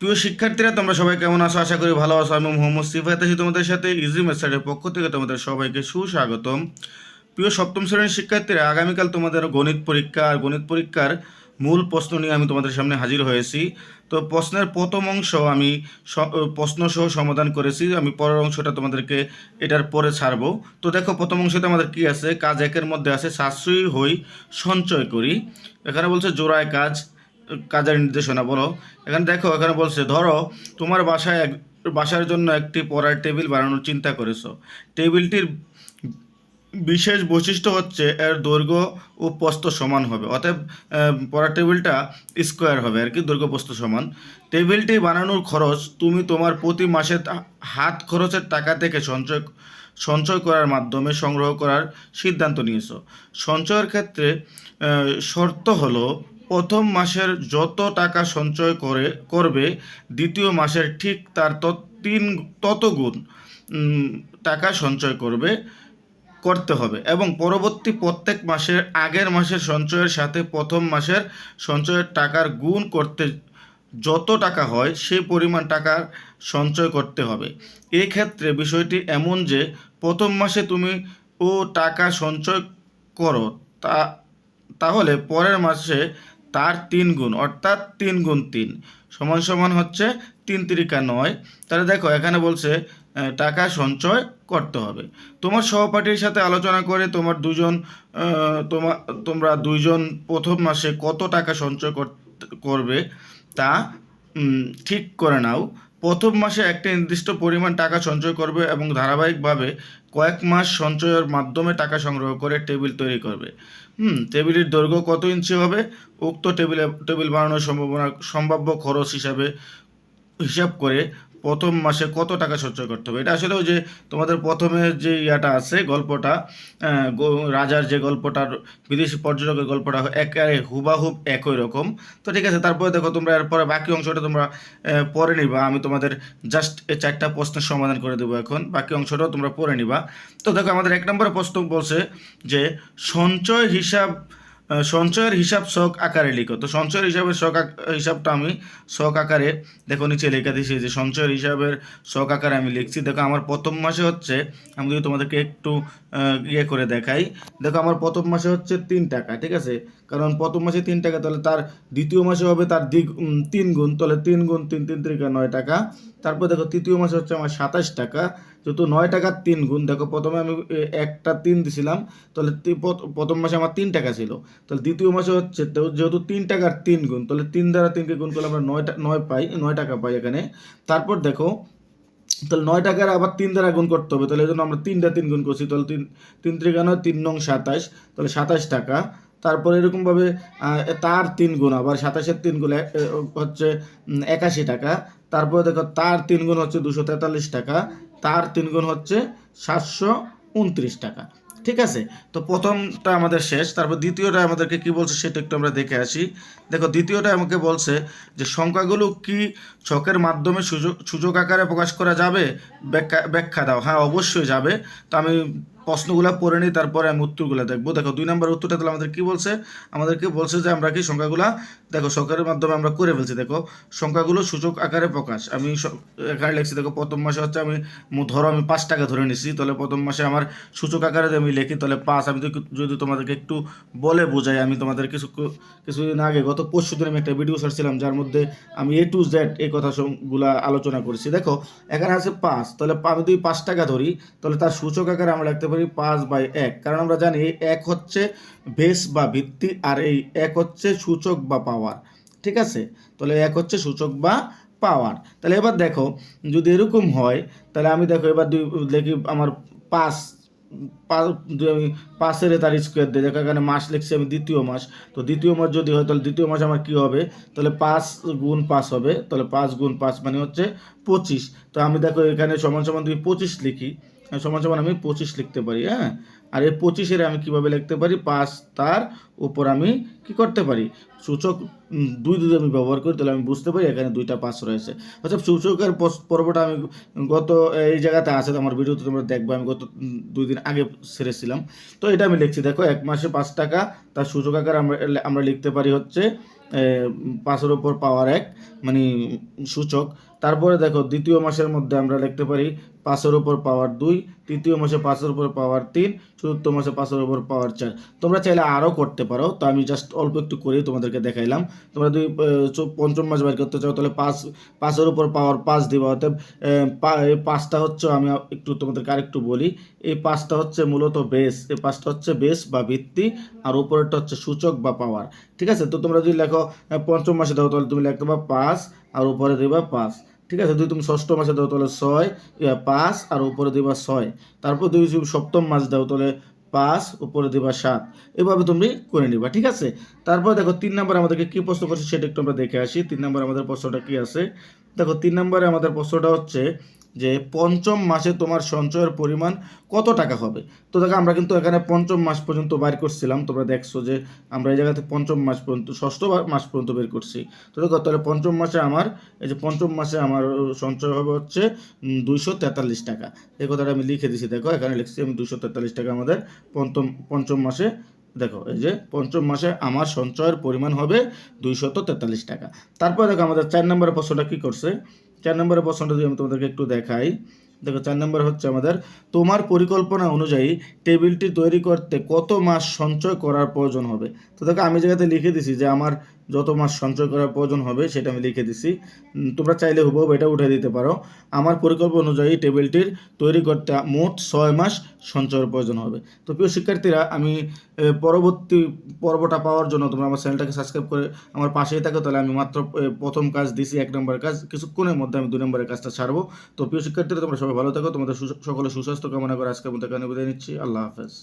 প্রিয় শিক্ষার্থীরা, তোমরা সবাই কেমন আছো? আশা করি ভালো আছো। আমি মোহাম্মদ সিফাত আছি তোমাদের সাথে ইজি মেসার্টের পক্ষ থেকে তোমাদের সবাইকে সুস্বাগতম। প্রিয় সপ্তম শ্রেণির শিক্ষার্থীরা, আগামীকাল তোমাদের গণিত পরীক্ষা আর গণিত পরীক্ষার মূল প্রশ্ন নিয়ে আমি তোমাদের সামনে হাজির হয়েছি। তো প্রশ্নের প্রথম অংশ আমি প্রশ্ন সহ সমাধান করেছি। আমি পরের অংশটা তোমাদেরকে এটার পরে ছাড়বো। তো দেখো, প্রথম অংশতে আমাদের কি আছে? কাজ একের মধ্যে আছে, সাশ্রয়ী হই, সঞ্চয় করি। এখানে বলছে জোড়ায় কাজ। কাজের নির্দেশনা, বলো। এখানে দেখো, এখানে বলছে, ধরো, তোমার বাসায় এক, বাসার জন্য একটি পড়ার টেবিল বানানোর চিন্তা করেছ। টেবিলটির বিশেষ বৈশিষ্ট্য হচ্ছে এর দৈর্ঘ্য ও প্রস্থ সমান হবে। অতএব পড়ার টেবিলটা স্কোয়ার হবে, আর কি, দৈর্ঘ্য, প্রস্থ সমান। টেবিলটি বানানোর খরচ তুমি তোমার প্রতি মাসে হাত খরচের টাকা থেকে সঞ্চয় সঞ্চয় করার মাধ্যমে সংগ্রহ করার সিদ্ধান্ত নিয়েছো। সঞ্চয়ের ক্ষেত্রে শর্ত হলো প্রথম মাসের যত টাকা সঞ্চয় করে, করবে, দ্বিতীয় মাসের ঠিক তার তিন, তত গুণ টাকা সঞ্চয় করবে, করতে হবে। এবং পরবর্তী প্রত্যেক মাসের আগের মাসের সঞ্চয়ের সাথে প্রথম মাসের সঞ্চয়ের টাকার গুণ করতে যত টাকা হয়, সেই পরিমাণ টাকা সঞ্চয় করতে হবে। এই ক্ষেত্রে বিষয়টি এমন যে, প্রথম মাসে তুমি ও টাকা সঞ্চয় করো, তা, তাহলে পরের মাসে তার তিন গুণ, অর্থাৎ তিন গুণ তিন। সমান সমান হচ্ছে তিন তিরিকা নয়। তাহলে দেখো, এখানে বলছে টাকা সঞ্চয় করতে হবে। তোমার সহপাঠীর সাথে আলোচনা করে তোমার দুজন তোমা, তোমার দুইজন প্রথম মাসে কত টাকা সঞ্চয় করবে তা ঠিক করে নাও। প্রথম মাসে একটি নির্দিষ্ট পরিমাণ টাকা সঞ্চয় করবে এবং ধারাবাহিকভাবে কয়েক মাস সঞ্চয়ের মাধ্যমে টাকা সংগ্রহ করে টেবিল তৈরি করবে। হুম, টেবিলের দৈর্ঘ্য কত ইঞ্চি হবে? উক্ত টেবিলে, টেবিল বানানোর সম্ভাবনা, সম্ভাব্য খরচ হিসাবে হিসাব করে প্রথম মাসে কত টাকা সঞ্চয় করতে হবে? এটা আসলে ওই যে তোমাদের প্রথমে যে ইয়াটা আছে গল্পটা রাজার যে গল্পটার বিদেশি পর্যটকের গল্পটা, একেবারে হুবাহুব একই রকম। তো ঠিক আছে, তারপরে দেখো তোমরা এরপরে বাকি অংশটা তোমরা পরে নিবা। আমি তোমাদের জাস্ট এই চারটা প্রশ্নের সমাধান করে দেবো এখন। বাকি অংশটাও তোমরা পড়ে নিবা। তো দেখো আমাদের এক নম্বরে প্রশ্ন বলছে যে, সঞ্চয় হিসাব সঞ্চয়ের হিসাব শখ আকারে লিখো তো সঞ্চয়ের হিসাবের শখ হিসাবটা আমি শখ আকারে দেখো নিচে লেখা দিয়েছি যে সঞ্চয়ের হিসাবের শখ আকারে আমি লিখছি দেখো আমার প্রথম মাসে হচ্ছে আমি যদি তোমাদেরকে একটু ইয়ে করে দেখাই দেখো আমার প্রথম মাসে হচ্ছে তিন টাকা ঠিক আছে কারণ প্রথম মাসে তিন টাকা তাহলে তার দ্বিতীয় মাসে হবে তার দ্বিগ তিন গুণ তাহলে তিন গুণ তিন তিন তিরিকা নয় টাকা তারপর দেখো তৃতীয় মাসে হচ্ছে আমার সাতাশ টাকা যেহেতু নয় টাকার তিন গুণ। দেখো প্রথমে আমি একটা তিন দিছিলাম, তাহলে প্রথম মাসে আমার তিন টাকা ছিল। তাহলে দ্বিতীয় মাসে হচ্ছে যেহেতু তিন টাকার তিন গুণ, তাহলে তিন দ্বারা তিনকে গুণ করলে আমরা নয় নয় পাই, নয় টাকা পাই এখানে। তারপর দেখো, তাহলে নয় টাকার আবার তিন দ্বারা গুণ করতে হবে, তাহলে এই জন্য আমরা তিনটা তিন গুণ করছি, তাহলে তিন তিন ত্রিকা নয়, তিন নং সাতাশ, তাহলে সাতাশ টাকা। তারপর এরকমভাবে তার তিন গুণ, আবার সাতাশের তিন গুণ হচ্ছে একাশি টাকা। তারপরে দেখো, তার তিন গুণ হচ্ছে দুশো তেতাল্লিশ টাকা। তার তিন গুণ হচ্ছে সাতশো উনত্রিশ টাকা। ঠিক আছে? তো প্রথমটা আমাদের শেষ। তারপর দ্বিতীয়টা আমাদেরকে কি বলছে সেটা একটু আমরা দেখে আসি। দেখো, দ্বিতীয়টা আমাকে বলছে যে, সংখ্যাগুলো কি ছকের মাধ্যমে সুযোগ সুযোগ আকারে প্রকাশ করা যাবে? ব্যাখ্যা ব্যাখ্যা দাও। হ্যাঁ অবশ্যই যাবে। তো আমি প্রশ্নগুলো পড়ে নিই, তারপরে আমি উত্তরগুলো দেখব। দেখো, দুই নম্বর উত্তরটা তাহলে আমাদের কি বলছে? আমাদেরকে বলছে যে আমরা কি সংখ্যাগুলা, দেখো, সরকারের মাধ্যমে আমরা করে ফেলছি। দেখো, সংখ্যাগুলো সূচক আকারে প্রকাশ। আমি এখানে লিখছি, দেখো, প্রথম মাসে হচ্ছে আমি ধরো আমি পাঁচ টাকা ধরে নিছি, তাহলে প্রথম মাসে আমার সূচক আকারে আমি লিখি, তাহলে পাঁচ, আমি যদি যদি তোমাদেরকে একটু বলে বোঝাই, আমি তোমাদের কিছু কিছুদিন আগে, গত পরশু দিন আমি একটা ভিডিও ছাড়ছিলাম, যার মধ্যে আমি এ টু জেড এই কথা গুলা আলোচনা করেছি। দেখো, এখানে আছে পাঁচ, তাহলে আমি যদি পাঁচ টাকা ধরি, তাহলে তার সূচক আকারে আমরা লিখতে পারি পাঁচ বাই এক। কারণ আমরা জানি এক হচ্ছে বেস বা ভিত্তি, আর এই এক হচ্ছে সূচক বা পাওয়ার ঠিক আছে? তাহলে এক হচ্ছে সূচক বা পাওয়ার তাহলে এবার দেখো, যদি এরকম হয়, তাহলে আমি দেখো, এবার দুই, দেখি আমার পাঁচ পা- যদি আমি পাঁচের তার স্কোয়ার দিই, দেখো এখানে মাস লিখছি আমি দ্বিতীয় মাস। তো দ্বিতীয় মাস যদি হয়, তাহলে দ্বিতীয় মাস আমার কি হবে? তাহলে পাঁচ গুণ পাঁচ হবে। তাহলে পাঁচ গুণ পাঁচ মানে হচ্ছে পঁচিশ। তো আমি দেখো এখানে সমান সমান যদি পঁচিশ লিখি সমান সমান আমি পঁচিশ লিখতে পারি হ্যাঁ? আর এই পঁচিশের আমি কীভাবে লিখতে পারি? পাঁচ, তার উপর আমি কি করতে পারি? সূচক দুই যদি আমি ব্যবহার করি, তাহলে আমি বুঝতে পারি এখানে দুইটা পাঁচ রয়েছে। অর্থাৎ সূচকের পর্বটা আমি গত, এই জায়গাতে আছে আমার ভিডিওতে তোমরা দেখবে, আমি গত দুই দিন আগে ছেড়েছিলাম। তো এটা আমি লিখছি, দেখো, এক মাসে পাঁচ টাকা, তার সূচক আকার আমরা আমরা লিখতে পারি হচ্ছে পাঁচের উপর পাওয়ার এক মানে সূচক। তারপরে দেখো, দ্বিতীয় মাসের মধ্যে আমরা লিখতে পারি পাঁচের ওপর পাওয়ার দুই, তৃতীয় মাসে পাঁচের ওপর পাওয়ার তিন, চতুর্থ মাসে পাঁচের ওপর পাওয়ার চার। তোমরা চাইলে আরও করতে পারো, তো আমি জাস্ট অল্প একটু করেই তোমাদেরকে দেখাইলাম। তোমরা যদি পঞ্চম মাস বের করতে চাও, তাহলে পাঁচ, পাঁচের ওপর পাওয়ার পাঁচ দিবা। অর্থাৎ পাঁচটা হচ্ছে, আমি একটু তোমাদেরকে আরেকটু বলি, এই পাঁচটা হচ্ছে মূলত বেস এই পাঁচটা হচ্ছে বেস বা ভিত্তি, আর উপরেরটা হচ্ছে সূচক বা পাওয়ার ঠিক আছে? তো তোমরা যদি লেখো আহ, পঞ্চম মাসে দাও তাহলে তুমি লিখতে পারো পাঁচ আর উপরে দিবা পাঁচ। ঠিক আছে? যদি তুমি ষষ্ঠ মাসে দাও তাহলে ছয় পাঁচ আর উপরে দিবা ছয়। তারপর তুমি সপ্তম মাস দাও তাহলে পাঁচ উপরে দিবা সাত। এভাবে তুমি করে নিবা ঠিক আছে? তারপর দেখো তিন নম্বর আমাদেরকে কী প্রশ্ন করছে সেটা একটু আমরা দেখে আসি। তিন নম্বর আমাদের প্রশ্নটা কী আছে? দেখো তিন নম্বরে আমাদের প্রশ্নটা হচ্ছে যে পঞ্চম মাসে তোমার সঞ্চয়ের পরিমাণ কত টাকা হবে? তো দেখো, আমরা কিন্তু এখানে পঞ্চম মাস পর্যন্ত বাইর করছিলাম। তোমরা দেখছ যে আমরা এই জায়গাতে পঞ্চম মাস পর্যন্ত, ষষ্ঠ মাস পর্যন্ত বের করছি। তো দেখো, তাহলে পঞ্চম মাসে আমার, এই যে পঞ্চম মাসে আমার সঞ্চয় হবে হচ্ছে দুইশো তেতাল্লিশ টাকা। এই কথাটা আমি লিখে দিছি, দেখো, এখানে লিখছি আমি দুইশো তেতাল্লিশ টাকা আমাদের পঞ্চম পঞ্চম মাসে, দেখো, এই যে পঞ্চম মাসে আমার সঞ্চয়ের পরিমাণ হবে দুইশত তেতাল্লিশ টাকা। তারপর দেখো, আমাদের চার নম্বরের প্রশ্নটা কী করছে? চার নম্বরের প্রশ্নটা যদি আমি তোমাদেরকে একটু দেখাই, দেখো চার নম্বর হচ্ছে আমাদের, তোমার পরিকল্পনা অনুযায়ী টেবিলটি তৈরি করতে কত মাস সঞ্চয় করার প্রয়োজন হবে? তো দেখো আমি জায়গাতে লিখে দিছি যে আমার যত মাস সঞ্চয় করার প্রয়োজন হবে, সেটা আমি লিখে দিছি। তোমরা চাইলে হুবহু এটা উঠে দিতে পারো। আমার পরিকল্পনা অনুযায়ী টেবিলটির তৈরি করতে মোট ছয় মাস সঞ্চয়ের প্রয়োজন হবে। তো প্রিয় শিক্ষার্থীরা, আমি পরবর্তী পর্বটা পাওয়ার জন্য তোমরা আমার চ্যানেলটাকে সাবস্ক্রাইব করে আমার পাশেই থাকো, তাহলে আমি মাত্র প্রথম কাজ দিছি, এক নম্বরের কাজ। কিছুক্ষণের মধ্যে আমি দুই নম্বরের কাজটা ছাড়বো। তো প্রিয় শিক্ষার্থীরা, তোমরা সবাই ভালো থাকো। তোমাদের সকলে সুস্বাস্থ্য কামনা করে আজকের মতো এখানে বিদায় নিচ্ছি। আল্লাহ হাফেজ।